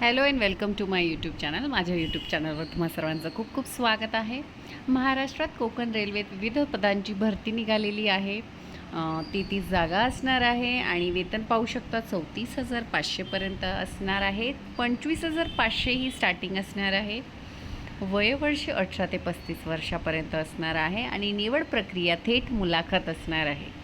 Hello and welcome to my YouTube channel. माझ्या YouTube चॅनलवर तुम्हा सर्वांचं खूप खूप स्वागत आहे. महाराष्ट्रात कोकण रेल्वेत विविध पदांची भरती निघालेली आहे. ती ती जागा असणार आहे आणि वेतन पाहू शकता चौतीस हजार पाचशेपर्यंत असणार आहे. पंचवीस हजार पाचशे ही स्टार्टिंग असणार आहे. वयवर्ष अठरा ते पस्तीस वर्षापर्यंत असणार आहे आणि निवड प्रक्रिया थेट मुलाखत असणार आहे.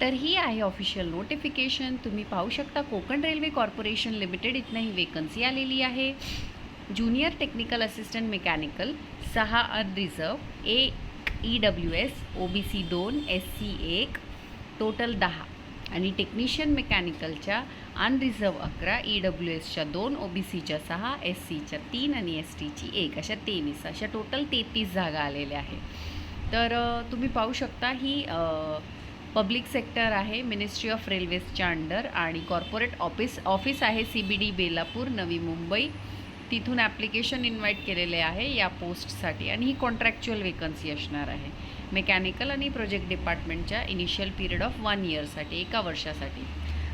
तर ही आहे ऑफिशियल नोटिफिकेशन तुम्ही पाहू शकता कोकण रेल्वे कॉर्पोरेशन लिमिटेड इथनं ही वेकन्सी आलेली आहे. ज्युनियर टेक्निकल असिस्टंट मेकॅनिकल सहा unreserved A E W S O B C दोन एस सी एक टोटल दहा. आणि टेक्निशियन मेकॅनिकलच्या अनरिझर्व अकरा ई डब्ल्यू एसच्या दोन ओ बी सीच्या सहा एस सीच्या तीन आणि एस टीची एक. अशा तेवीस अशा टोटल तेहतीस जागा आलेल्या आहेत तर तुम्ही पाहू शकता ही पब्लिक सेक्टर आहे मिनिस्ट्री ऑफ रेल्वेजच्या अंडर आणि कॉर्पोरेट ऑफिस ऑफिस आहे C B D Belapur Navi Mumbai. तिथून ॲप्लिकेशन इन्व्हाइट केलेले आहे या पोस्टसाठी आणि ही कॉन्ट्रॅक्च्युअल वेकन्सी असणार आहे. मेकॅनिकल आणि प्रोजेक्ट डिपार्टमेंटच्या इनिशियल पिरियड ऑफ वन इयरसाठी एका वर्षासाठी.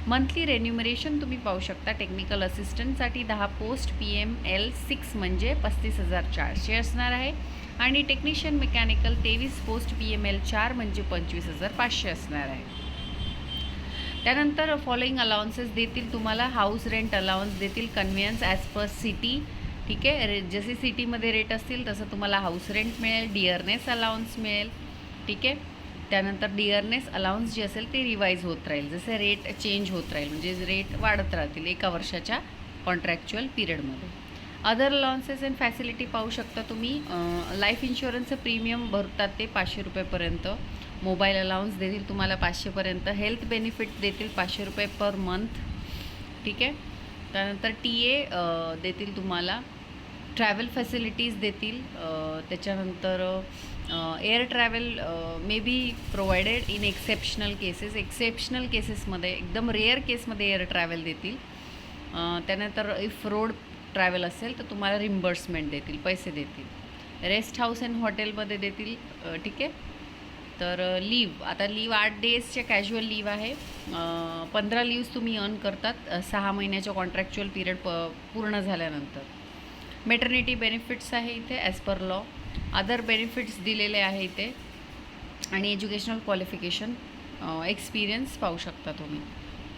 मंथली रेन्युमरेशन तुम्ही पाहू शकता. टेक्निकल असिस्टंटसाठी दहा post P M L six म्हणजे पस्तीस हजार चारशे असणार आहे. आणि टेक्निशियन मेकॅनिकल तेवीस पोस्ट पी एम एल चार म्हणजे पंचवीस हजार पाचशे असणार आहे. त्यानंतर फॉलोईंग अलाउन्सेस देतील तुम्हाला. हाऊस रेंट अलाउन्स देतील कन्व्हियन्स ॲज पर सिटी ठीक आहे? रे जसे सिटीमध्ये रेट असतील तसं तुम्हाला हाऊस रेंट मिळेल डिअरनेस अलाउन्स मिळेल. ठीक आहे? त्यानंतर डिअरनेस अलाउन्स जे असेल ते रिवाईज होत राहील. जसे रेट चेंज होत राहील म्हणजे रेट वाढत राहतील एका वर्षाच्या कॉन्ट्रॅक्च्युअल पिरियडमध्ये अदर अलाउन्सेस अँड फॅसिलिटी पाहू शकता तुम्ही. लाईफ इन्शुरन्सचं प्रीमियम भरतात ते पाचशे रुपयेपर्यंत. मोबाईल अलाउन्स देतील तुम्हाला पाचशेपर्यंत. हेल्थ बेनिफिट देतील पाचशे रुपये पर मंथ ठीक आहे? त्यानंतर टी ए देतील तुम्हाला. ट्रॅव्हल फॅसिलिटीज देतील. त्याच्यानंतर air travel may be provided in exceptional cases exceptional केसेसमध्ये एकदम रेअर केसमध्ये एअर ट्रॅव्हल देतील. त्यानंतर इफ रोड ट्रॅव्हल असेल तर तुम्हाला रिम्बर्समेंट देतील पैसे देतील. रेस्ट हाऊस अँड हॉटेलमध्ये देतील ठीक आहे? तर लीव आता लीव आठ डेजच्या कॅज्युअल लीव आहे. पंधरा लीव्स तुम्ही अर्न करतात. सहा महिन्याच्या कॉन्ट्रॅक्च्युअल पिरियड प पूर्ण झाल्यानंतर. मेटर्निटी बेनिफिट्स आहे इथे as per law other benefits दिलेले आहे इथे. आणि एज्युकेशनल क्वालिफिकेशन एक्सपिरियन्स पाहू शकता तुम्ही.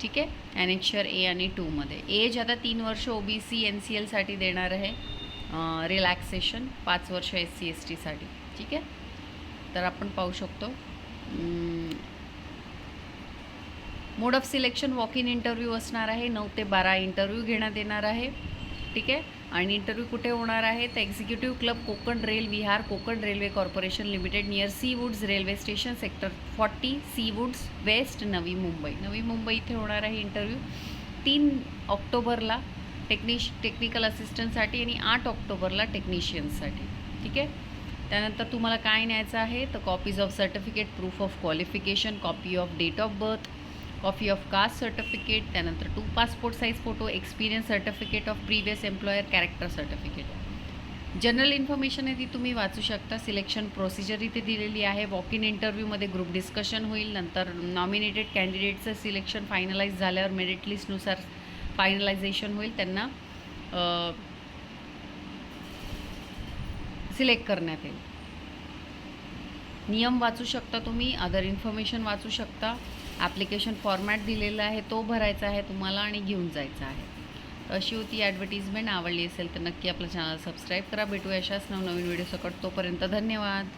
ठीक आहे? ॲनेक्शर ए आणि टूमध्ये एज आता तीन वर्ष O B C N C एलसाठी देणार आहे. रिलॅक्सेशन पाच वर्ष एस सी एस टीसाठी ठीक आहे? तर आपण पाहू शकतो. Mode of selection walk in interview असणार आहे. नऊ ते बारा इंटरव्ह्यू घेण्यात येणार आहे. ठीक आहे? आणि इंटरव्ह्यू कुठे होणार आहे? तर executive club Konkan rail Vihar Konkan railway corporation limited near Seawoods railway station sector forty Seawoods west Navi Mumbai. Navi Mumbai इथे होणार आहे इंटरव्ह्यू तीन ऑक्टोबरला टेक्निश टेक्निकल असिस्टंटसाठी आणि आठ ऑक्टोबरला टेक्निशियन्ससाठी ठीक आहे? त्यानंतर तुम्हाला काय न्यायचं आहे? तर copies of certificate proof of qualification copy of date of birth copy of caste certificate त्यानंतर two passport size photo experience certificate of previous employer character certificate general information आहे ती तुम्ही वाचू शकता. सिलेक्शन प्रोसिजर इथे दिलेली आहे. वॉक इन इंटरव्ह्यूमध्ये ग्रुप डिस्कशन होईल. नंतर नॉमिनेटेड कॅन्डिडेटचं सिलेक्शन फायनलाइज झाल्यावर मेरिट लिस्टनुसार फायनलायझेशन होईल. त्यांना सिलेक्ट करण्यात येईल. नियम वाचू शकता तुम्ही. अदर इन्फॉर्मेशन वाचू शकता. ॲप्लिकेशन फॉर्मॅट दिलेला आहे तो भरायचा आहे तुम्हाला आणि घेऊन जायचा आहे. अशी होती ॲडव्हर्टिजमेंट आवडली असेल तर नक्की आपलं चॅनल सबस्क्राईब करा. भेटूया अशाच नवनवीन व्हिडिओ सकट तोपर्यंत धन्यवाद.